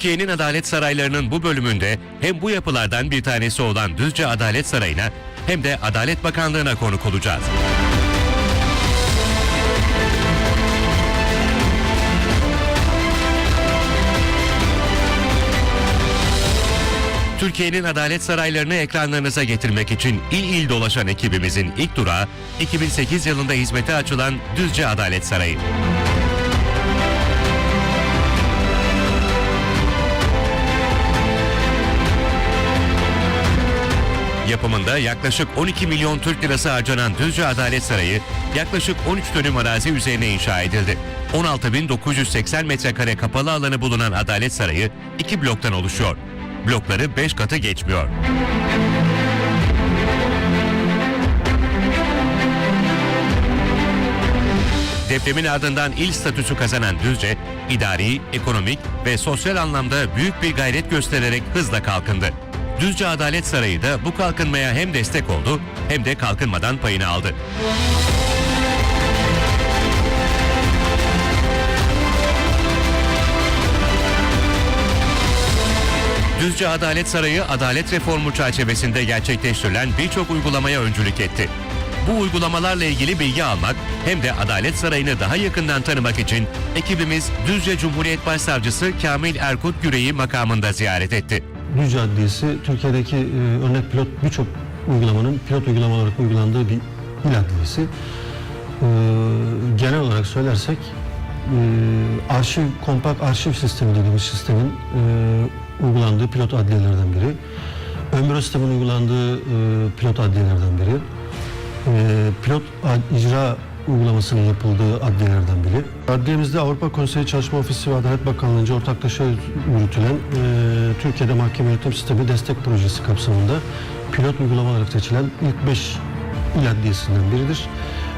Türkiye'nin adalet saraylarının bu bölümünde hem bu yapılardan bir tanesi olan Düzce Adalet Sarayı'na hem de Adalet Bakanlığı'na konuk olacağız. Türkiye'nin adalet saraylarını ekranlarınıza getirmek için il il dolaşan ekibimizin ilk durağı 2008 yılında hizmete açılan Düzce Adalet Sarayı. Yapımında yaklaşık 12 milyon Türk lirası harcanan Düzce Adalet Sarayı yaklaşık 13 dönüm arazi üzerine inşa edildi. 16.980 metrekare kapalı alanı bulunan Adalet Sarayı iki bloktan oluşuyor. Blokları 5 katı geçmiyor. Depremin ardından il statüsü kazanan Düzce, idari, ekonomik ve sosyal anlamda büyük bir gayret göstererek hızla kalkındı. Düzce Adalet Sarayı da bu kalkınmaya hem destek oldu hem de kalkınmadan payını aldı. Düzce Adalet Sarayı adalet reformu çerçevesinde gerçekleştirilen birçok uygulamaya öncülük etti. Bu uygulamalarla ilgili bilgi almak hem de Adalet Sarayı'nı daha yakından tanımak için ekibimiz Düzce Cumhuriyet Başsavcısı Kamil Erkut Güreyi makamında ziyaret etti. Düzce Adliyesi Türkiye'deki e, örnek pilot birçok uygulamanın pilot uygulama olarak uygulandığı bir il adliyesi. E, genel olarak söylersek e, arşiv, kompakt arşiv sistemi dediğimiz sistemin e, uygulandığı pilot adliyelerden biri. Büro sistemin uygulandığı e, pilot adliyelerden biri. E, pilot ad- icra uygulamasının yapıldığı adliyelerden biri. Adliyemizde Avrupa Konseyi Çalışma Ofisi ve Adalet Bakanlığı'nca ortaklaşa yürütülen e, Türkiye'de mahkeme yönetim sistemi destek projesi kapsamında pilot uygulama olarak seçilen ilk 5 il adliyesinden biridir.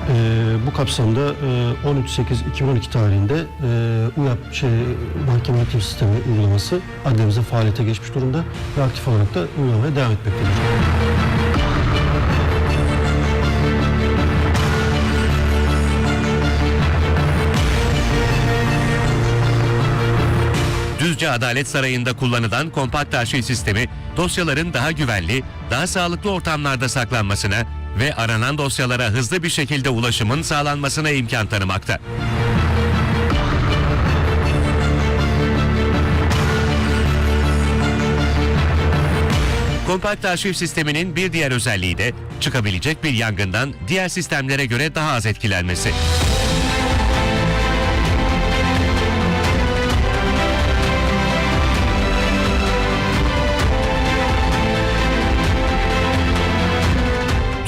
E, bu kapsamda e, 13.8.2012 tarihinde e, UYAP şey, mahkeme yönetim sistemi uygulaması adliyemizde faaliyete geçmiş durumda ve aktif olarak da uygulamaya devam etmektedir. Düzce Adalet Sarayı'nda kullanılan kompakt arşiv sistemi dosyaların daha güvenli, daha sağlıklı ortamlarda saklanmasına ve aranan dosyalara hızlı bir şekilde ulaşımın sağlanmasına imkan tanımakta. Kompakt arşiv sisteminin bir diğer özelliği de çıkabilecek bir yangından diğer sistemlere göre daha az etkilenmesi.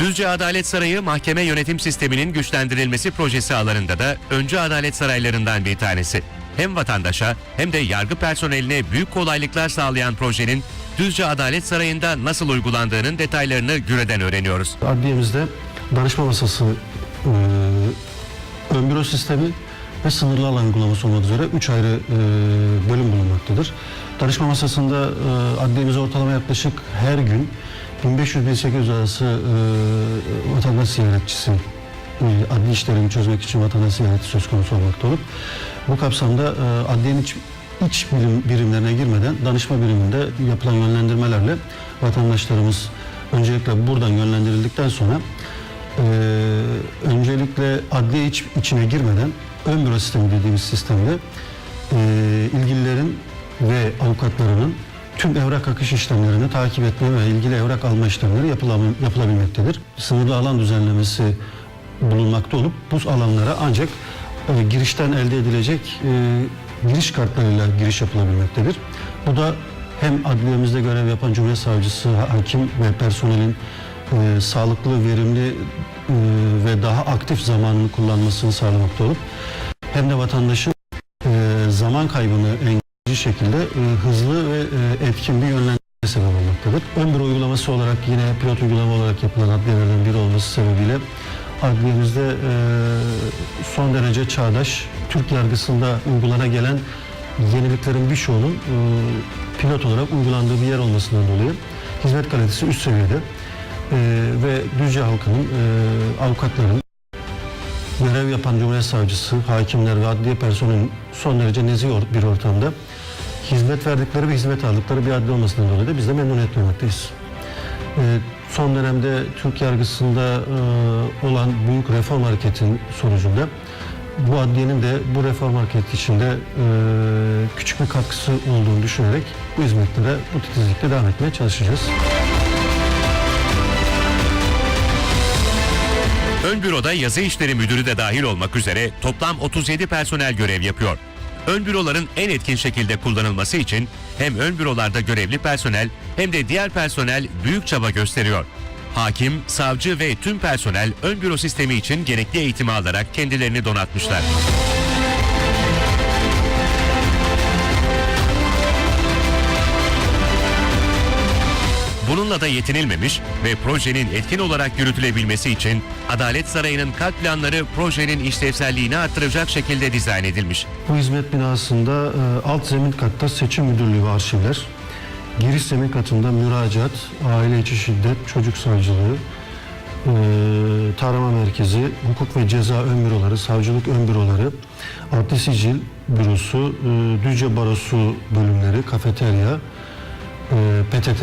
Düzce Adalet Sarayı mahkeme yönetim sisteminin güçlendirilmesi projesi alanında da öncü adalet saraylarından bir tanesi. Hem vatandaşa hem de yargı personeline büyük kolaylıklar sağlayan projenin Düzce Adalet Sarayı'nda nasıl uygulandığının detaylarını Güre'den öğreniyoruz. Adliyemizde danışma masası, e, ön büro sistemi ve sınırlı alan uygulaması olmak üzere üç ayrı e, bölüm bulunmaktadır. Danışma masasında e, adliyemize ortalama yaklaşık her gün 1500-1800 arası e, vatandaş ziyaretçisi e, adli işlerini çözmek için vatandaş ziyareti söz konusu olmakta olup bu kapsamda e, adliyenin iç, iç birim, birimlerine girmeden danışma biriminde yapılan yönlendirmelerle vatandaşlarımız öncelikle buradan yönlendirildikten sonra e, öncelikle adliye iç, içine girmeden ön büro sistemi dediğimiz sistemde e, ilgililerin ve avukatlarının tüm evrak akış işlemlerini takip etme ve ilgili evrak alma işlemleri yapılabilmektedir. Sınırlı alan düzenlemesi bulunmakta olup bu alanlara ancak e, girişten elde edilecek e, giriş kartlarıyla giriş yapılabilmektedir. Bu da hem adliyemizde görev yapan Cumhuriyet Savcısı, hakim ve personelin e, sağlıklı, verimli e, ve daha aktif zamanını kullanmasını sağlamakta olup hem de vatandaşın e, zaman kaybını engelleyici şekilde e, hızlı ve e, etkin bir yönlendirme sebep olmaktadır. Ön büro uygulaması olarak yine pilot uygulama olarak yapılan adliyelerden biri olması sebebiyle adliyemizde e, son derece çağdaş, Türk yargısında uygulana gelen yeniliklerin birçoğunun e, pilot olarak uygulandığı bir yer olmasından dolayı hizmet kalitesi üst seviyede E, ve Düzce halkının, e, avukatların, görev yapan Cumhuriyet Savcısı, hakimler ve adliye personelin son derece nezih bir ortamda hizmet verdikleri ve hizmet aldıkları bir adli olmasından dolayı da biz de memnuniyet duymaktayız. Ee, son dönemde Türk yargısında e, olan büyük reform hareketinin sonucunda bu adliyenin de bu reform hareketi içinde e, küçük bir katkısı olduğunu düşünerek bu hizmetlere bu titizlikle devam etmeye çalışacağız. Ön büroda yazı işleri müdürü de dahil olmak üzere toplam 37 personel görev yapıyor. Ön büroların en etkin şekilde kullanılması için hem ön bürolarda görevli personel hem de diğer personel büyük çaba gösteriyor. Hakim, savcı ve tüm personel ön büro sistemi için gerekli eğitimi alarak kendilerini donatmışlar. Bununla da yetinilmemiş ve projenin etkin olarak yürütülebilmesi için Adalet Sarayı'nın kalp planları projenin işlevselliğini arttıracak şekilde dizayn edilmiş. Bu hizmet binasında e, alt zemin katta seçim müdürlüğü ve arşivler, giriş zemin katında müracaat, aile içi şiddet, çocuk savcılığı, e, tarama merkezi, hukuk ve ceza ön büroları, savcılık ön büroları, adli sicil bürosu, e, Düzce Barosu bölümleri, kafeterya, e, PTT,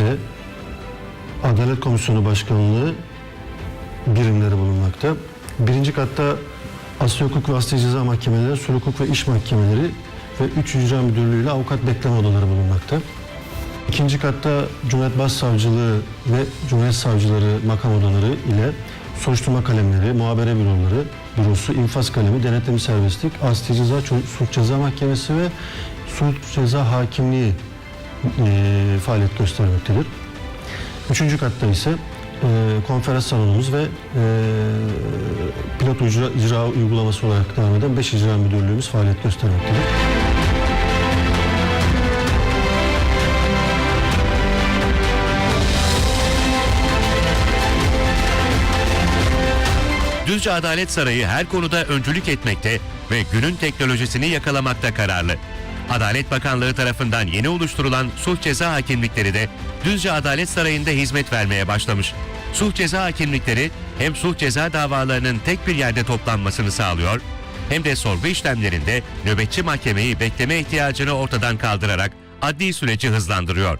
Adalet Komisyonu Başkanlığı birimleri bulunmakta. Birinci katta Asya Hukuk ve Asya Ceza Mahkemeleri, Sulh Hukuk ve İş Mahkemeleri ve 3. İcra Müdürlüğü ile avukat bekleme odaları bulunmakta. İkinci katta Cumhuriyet Başsavcılığı ve Cumhuriyet Savcıları makam odaları ile soruşturma kalemleri, muhabere büroları, bürosu, infaz kalemi, denetim serbestlik, asli ceza, suç ceza mahkemesi ve suç ceza hakimliği e, faaliyet göstermektedir. Üçüncü katta ise e, konferans salonumuz ve e, pilot icra, icra uygulaması olarak devam eden 5 icra müdürlüğümüz faaliyet göstermektedir. Düzce Adalet Sarayı her konuda öncülük etmekte ve günün teknolojisini yakalamakta kararlı. Adalet Bakanlığı tarafından yeni oluşturulan sulh ceza hakimlikleri de Düzce Adalet Sarayı'nda hizmet vermeye başlamış. Sulh ceza hakimlikleri hem sulh ceza davalarının tek bir yerde toplanmasını sağlıyor hem de sorgu işlemlerinde nöbetçi mahkemeyi bekleme ihtiyacını ortadan kaldırarak adli süreci hızlandırıyor.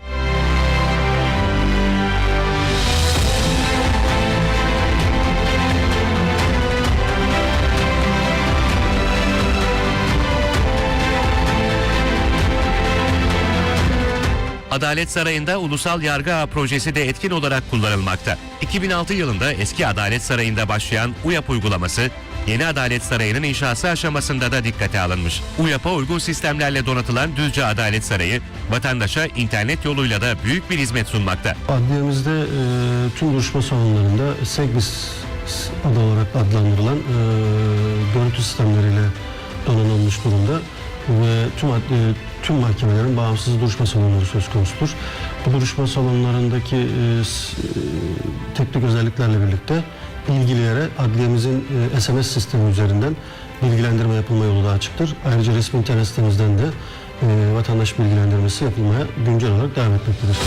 Adalet Sarayı'nda Ulusal Yargı Ağı projesi de etkin olarak kullanılmakta. 2006 yılında eski Adalet Sarayı'nda başlayan UYAP uygulaması, yeni Adalet Sarayı'nın inşası aşamasında da dikkate alınmış. UYAP'a uygun sistemlerle donatılan Düzce Adalet Sarayı, vatandaşa internet yoluyla da büyük bir hizmet sunmakta. Adliyemizde e, tüm duruşma salonlarında SEGBİS adı olarak adlandırılan e, görüntü sistemleriyle donanılmış durumda ve tüm adli, tüm mahkemelerin bağımsız duruşma salonları söz konusudur. Bu duruşma salonlarındaki e, e, teknik özelliklerle birlikte ilgililere adliyemizin e, SMS sistemi üzerinden bilgilendirme yapılma yolu da açıktır. Ayrıca resmi internet sitemizden de e, vatandaş bilgilendirmesi yapılmaya güncel olarak devam etmektedir.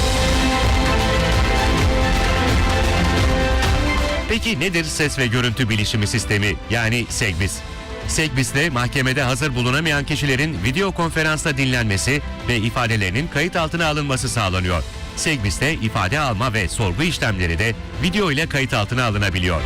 Peki nedir ses ve görüntü bilişimi sistemi yani SEGBİS? SEGBİS'te mahkemede hazır bulunamayan kişilerin video konferansla dinlenmesi ve ifadelerinin kayıt altına alınması sağlanıyor. SEGBİS'te ifade alma ve sorgu işlemleri de video ile kayıt altına alınabiliyor.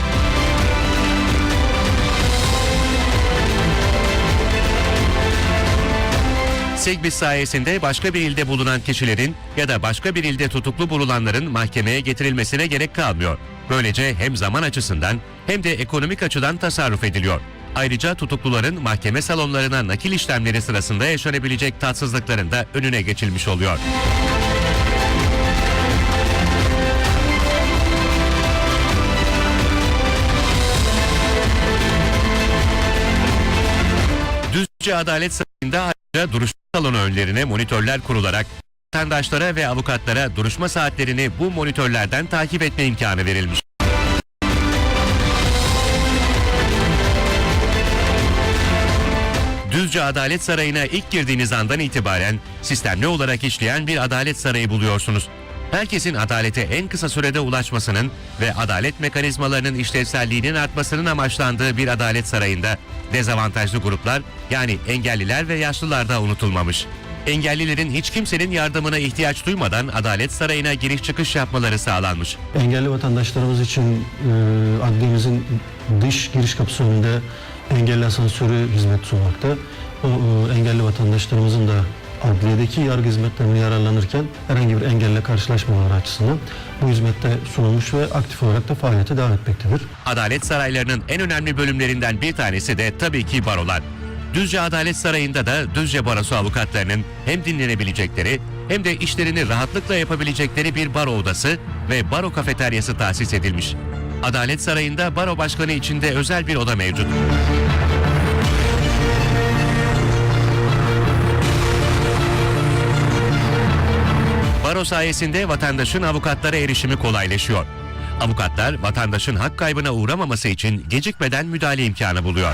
SEGBİS sayesinde başka bir ilde bulunan kişilerin ya da başka bir ilde tutuklu bululanların mahkemeye getirilmesine gerek kalmıyor. Böylece hem zaman açısından hem de ekonomik açıdan tasarruf ediliyor. Ayrıca tutukluların mahkeme salonlarına nakil işlemleri sırasında yaşanabilecek tatsızlıkların da önüne geçilmiş oluyor. Düzce Adalet Sarayı'nda ayrıca duruşma salonu önlerine monitörler kurularak vatandaşlara ve avukatlara duruşma saatlerini bu monitörlerden takip etme imkanı verilmiş. Düzce Adalet Sarayı'na ilk girdiğiniz andan itibaren sistemli olarak işleyen bir adalet sarayı buluyorsunuz. Herkesin adalete en kısa sürede ulaşmasının ve adalet mekanizmalarının işlevselliğinin artmasının amaçlandığı bir adalet sarayında dezavantajlı gruplar yani engelliler ve yaşlılar da unutulmamış. Engellilerin hiç kimsenin yardımına ihtiyaç duymadan Adalet Sarayı'na giriş çıkış yapmaları sağlanmış. Engelli vatandaşlarımız için e, adliyemizin dış giriş kapısı önünde engelli asansörü hizmet sunmakta. O e, engelli vatandaşlarımızın da adliyedeki yargı hizmetlerinden yararlanırken herhangi bir engelle karşılaşmamaları açısından bu hizmette sunulmuş ve aktif olarak da faaliyete devam etmektedir. Adalet saraylarının en önemli bölümlerinden bir tanesi de tabii ki barolar. Düzce Adalet Sarayı'nda da Düzce Barosu avukatlarının hem dinlenebilecekleri hem de işlerini rahatlıkla yapabilecekleri bir baro odası ve baro kafeteryası tahsis edilmiş. Adalet Sarayı'nda baro başkanı içinde özel bir oda mevcut. Baro sayesinde vatandaşın avukatlara erişimi kolaylaşıyor. Avukatlar vatandaşın hak kaybına uğramaması için gecikmeden müdahale imkanı buluyor.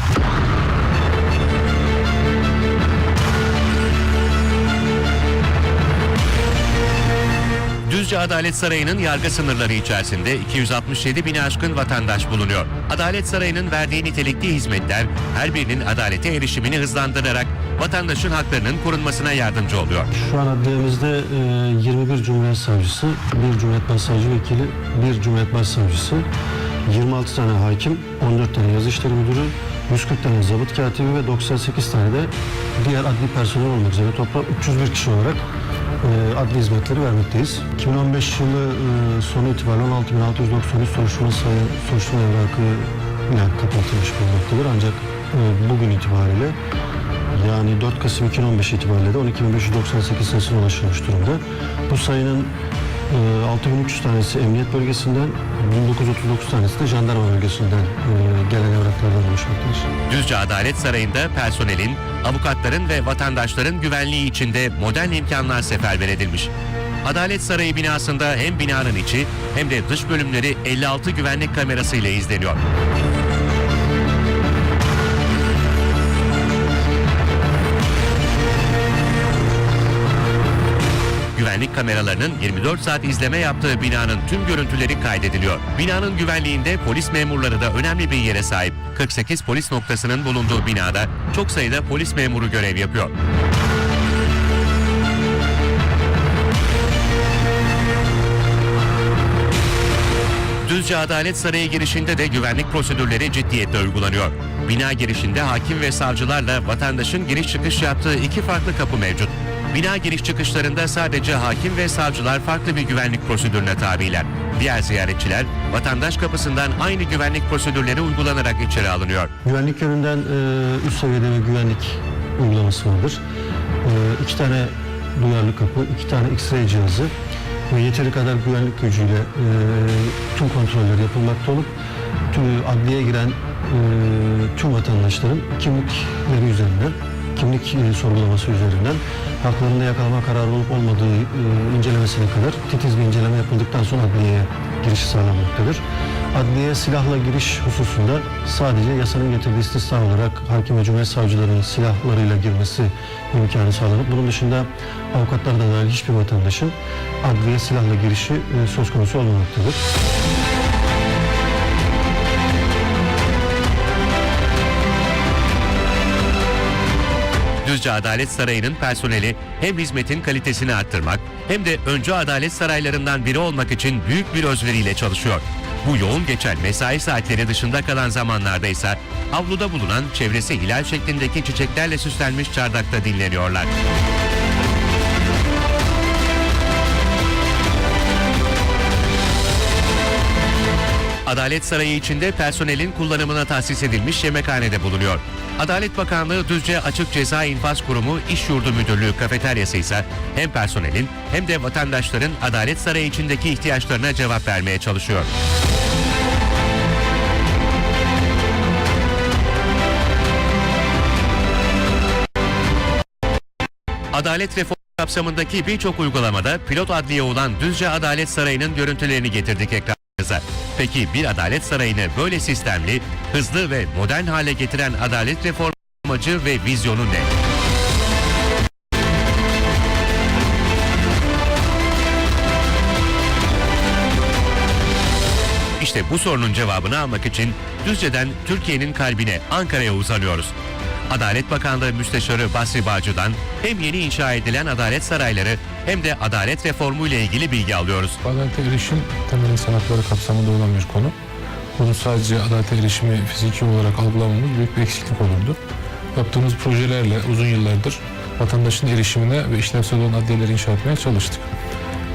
Düzce Adalet Sarayı'nın yargı sınırları içerisinde 267 bini aşkın vatandaş bulunuyor. Adalet Sarayı'nın verdiği nitelikli hizmetler her birinin adalete erişimini hızlandırarak vatandaşın haklarının korunmasına yardımcı oluyor. Şu an adliyemizde e, 21 Cumhuriyet Savcısı, 1 Cumhuriyet Başsavcı Vekili, 1 Cumhuriyet Başsavcısı, 26 tane hakim, 14 tane yazı işleri müdürü, 140 tane zabıt katibi ve 98 tane de diğer adli personel olmak üzere toplam 301 kişi olarak e, adli hizmetleri vermekteyiz. 2015 yılı e, sonu itibariyle 16.693 soruşturma sayı, soruşturma evrakı ile kapatılmış bulunmaktadır. Ancak e, bugün itibariyle yani 4 Kasım 2015 itibariyle de 12.598 sayısına ulaşılmış durumda. Bu sayının e, 6300 tanesi emniyet bölgesinden, 1939 tanesi de jandarma bölgesinden e, gelen evraklardan oluşmaktadır. Düzce Adalet Sarayı'nda personelin, avukatların ve vatandaşların güvenliği içinde modern imkanlar seferber edilmiş. Adalet Sarayı binasında hem binanın içi hem de dış bölümleri 56 güvenlik kamerası ile izleniyor. Güvenlik kameralarının 24 saat izleme yaptığı binanın tüm görüntüleri kaydediliyor. Binanın güvenliğinde polis memurları da önemli bir yere sahip. 48 polis noktasının bulunduğu binada çok sayıda polis memuru görev yapıyor. Düzce Adalet Sarayı girişinde de güvenlik prosedürleri ciddiyetle uygulanıyor. Bina girişinde hakim ve savcılarla vatandaşın giriş çıkış yaptığı iki farklı kapı mevcut. Bina giriş çıkışlarında sadece hakim ve savcılar farklı bir güvenlik prosedürüne tabiler. Diğer ziyaretçiler vatandaş kapısından aynı güvenlik prosedürleri uygulanarak içeri alınıyor. Güvenlik yönünden e, üst seviyede bir güvenlik uygulaması vardır. E, iki tane duyarlı kapı, iki tane X-ray cihazı ve yeteri kadar güvenlik gücüyle e, tüm kontroller yapılmakta olup tüm adliyeye giren e, tüm vatandaşların kimlikleri üzerinden, kimlik e, sorgulaması üzerinden haklarında yakalama kararı olup olmadığı e, incelemesine kadar titiz bir inceleme yapıldıktan sonra adliyeye girişi sağlanmaktadır. Adliyeye silahla giriş hususunda sadece yasanın getirdiği istisna olarak hakim ve cumhuriyet savcılarının silahlarıyla girmesi imkanı sağlanıp bunun dışında avukatlar da dahil hiçbir vatandaşın adliye silahla girişi e, söz konusu olmamaktadır. Düzce Adalet Sarayı'nın personeli hem hizmetin kalitesini arttırmak hem de öncü adalet saraylarından biri olmak için büyük bir özveriyle çalışıyor. Bu yoğun geçen mesai saatleri dışında kalan zamanlarda ise avluda bulunan çevresi hilal şeklindeki çiçeklerle süslenmiş çardakta dinleniyorlar. Adalet Sarayı içinde personelin kullanımına tahsis edilmiş yemekhanede bulunuyor. Adalet Bakanlığı Düzce Açık Ceza İnfaz Kurumu İş Yurdu Müdürlüğü kafeteryası ise hem personelin hem de vatandaşların Adalet Sarayı içindeki ihtiyaçlarına cevap vermeye çalışıyor. Adalet reformu kapsamındaki birçok uygulamada pilot adliye olan Düzce Adalet Sarayı'nın görüntülerini getirdik ekranlarınıza. Peki bir adalet sarayını böyle sistemli, hızlı ve modern hale getiren adalet reformu amacı ve vizyonu ne? İşte bu sorunun cevabını almak için Düzce'den Türkiye'nin kalbine Ankara'ya uzanıyoruz. Adalet Bakanlığı Müsteşarı Basri Bağcı'dan hem yeni inşa edilen adalet sarayları hem de adalet reformu ile ilgili bilgi alıyoruz. Adalete erişim temel insan hakları kapsamında olan bir konu. Bunu sadece adalete erişimi fiziki olarak algılamamız büyük bir eksiklik olurdu. Yaptığımız projelerle uzun yıllardır vatandaşın erişimine ve işlevsel olan adliyeleri inşa etmeye çalıştık.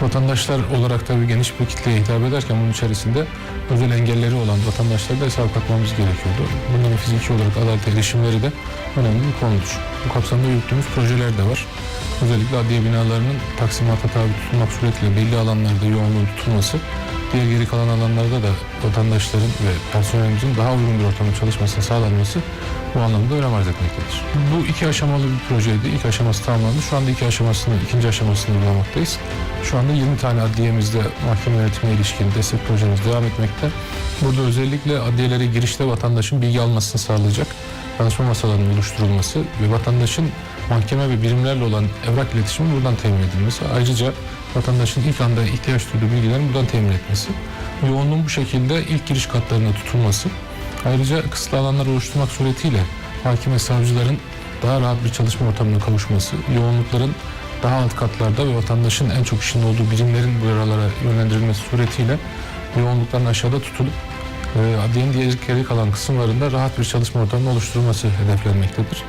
Vatandaşlar olarak tabii geniş bir kitleye hitap ederken bunun içerisinde özel engelleri olan vatandaşlara da hesap katmamız gerekiyordu. Bunların fiziki olarak adalete erişimleri de önemli bir konudur. Bu kapsamda yürüttüğümüz projeler de var. Özellikle adliye binalarının taksimata tabi tutulmak suretiyle belli alanlarda yoğunluğun tutulması, diğer geri kalan alanlarda da vatandaşların ve personelimizin daha uygun bir ortamda çalışmasını sağlanması bu anlamda önem arz etmektedir. Bu iki aşamalı bir projeydi. İlk aşaması tamamlandı. Şu anda iki aşamasını, ikinci aşamasını uygulamaktayız. Şu anda 20 tane adliyemizde mahkeme yönetimine ilişkin destek projemiz devam etmekte. Burada özellikle adliyelere girişte vatandaşın bilgi almasını sağlayacak danışma masalarının oluşturulması ve vatandaşın mahkeme ve birimlerle olan evrak iletişimi buradan temin edilmesi. Ayrıca vatandaşın ilk anda ihtiyaç duyduğu bilgilerin buradan temin etmesi. Yoğunluğun bu şekilde ilk giriş katlarına tutulması. Ayrıca kısıtlı alanlar oluşturmak suretiyle hakim ve savcıların daha rahat bir çalışma ortamına kavuşması, yoğunlukların daha alt katlarda ve vatandaşın en çok işinde olduğu birimlerin buralara yönlendirilmesi suretiyle yoğunlukların aşağıda tutulup e, adliyenin diğer geri kalan kısımlarında rahat bir çalışma ortamının oluşturulması hedeflenmektedir.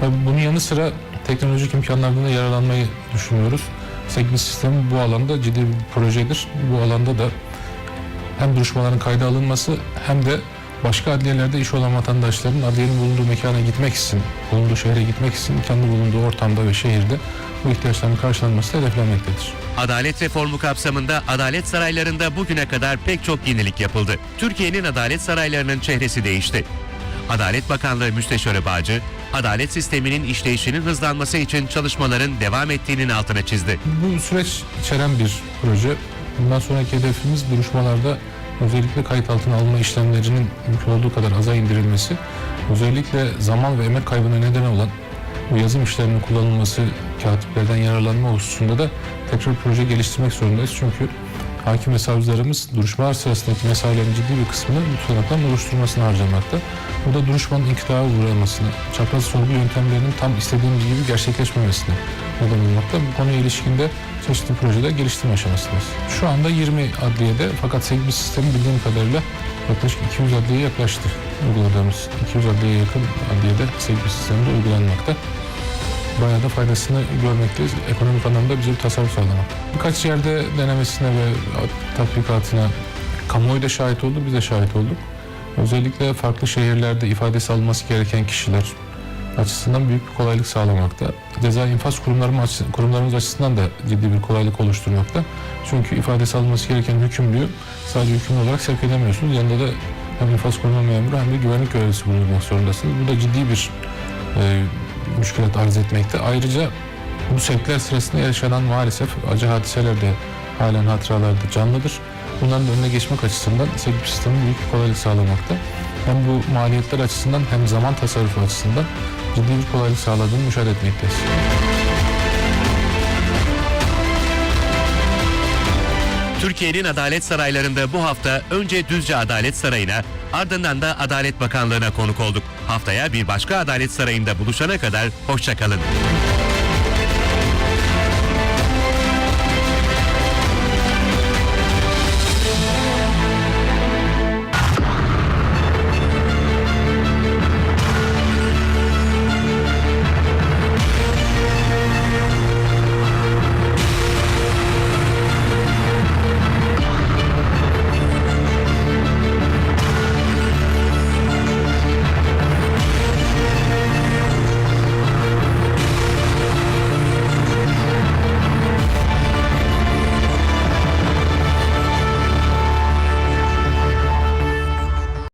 Tabii bunun yanı sıra teknolojik imkanlardan da yararlanmayı düşünüyoruz. Segment sistemi bu alanda ciddi bir projedir. Bu alanda da hem duruşmaların kayda alınması hem de başka adliyelerde iş olan vatandaşların adliyenin bulunduğu mekana gitmek için, bulunduğu şehre gitmek için kendi bulunduğu ortamda ve şehirde bu ihtiyaçların karşılanması hedeflenmektedir. Adalet reformu kapsamında adalet saraylarında bugüne kadar pek çok yenilik yapıldı. Türkiye'nin adalet saraylarının çehresi değişti. Adalet Bakanlığı Müsteşarı Bağcı, adalet sisteminin işleyişinin hızlanması için çalışmaların devam ettiğinin altına çizdi. Bu süreç içeren bir proje. Bundan sonraki hedefimiz duruşmalarda özellikle kayıt altına alma işlemlerinin mümkün olduğu kadar aza indirilmesi, özellikle zaman ve emek kaybına neden olan bu yazım işlerinin kullanılması, katiplerden yararlanma hususunda da tekrar proje geliştirmek zorundayız. Çünkü hakim ve savcılarımız duruşmalar sırasındaki mesailerin ciddi bir kısmını bu tutanakların oluşturmasına harcamakta. Bu da duruşmanın inkıtaya uğramasını, çapraz sorgu yöntemlerinin tam istediğimiz gibi gerçekleşmemesine neden olmakta. Bu konuya ilişkin de çeşitli projeler geliştirme aşamasındayız. Şu anda 20 adliyede fakat segment sistemi bildiğim kadarıyla yaklaşık 200 adliyeye yaklaştı uyguladığımız. 200 adliyeye yakın adliyede segment sisteminde uygulanmakta. Bayağı da faydasını görmekteyiz. Ekonomik anlamda bize bir tasarruf sağlamak. Birkaç yerde denemesine ve tatbikatına kamuoyu da şahit oldu, biz de şahit olduk. Özellikle farklı şehirlerde ifadesi alınması gereken kişiler açısından büyük bir kolaylık sağlamakta. Ceza infaz kurumlarımız, kurumlarımız açısından da ciddi bir kolaylık oluşturmakta. Çünkü ifadesi alınması gereken hükümlüyü sadece hükümlü olarak sevk edemiyorsunuz. Yanında da hem infaz kurumu memuru hem de güvenlik görevlisi bulunmak zorundasınız. Bu da ciddi bir e, müşkilat arz etmekte. Ayrıca bu sevkler sırasında yaşanan maalesef acı hadiseler de halen hatıralarda canlıdır. Bunların önüne geçmek açısından sevk sistemi büyük bir kolaylık sağlamakta. Hem bu maliyetler açısından hem zaman tasarrufu açısından ciddi bir kolaylık sağladığını müşahede etmekteyiz. Türkiye'nin adalet saraylarında bu hafta önce Düzce Adalet Sarayı'na ardından da Adalet Bakanlığı'na konuk olduk. Haftaya bir başka adalet sarayında buluşana kadar hoşçakalın.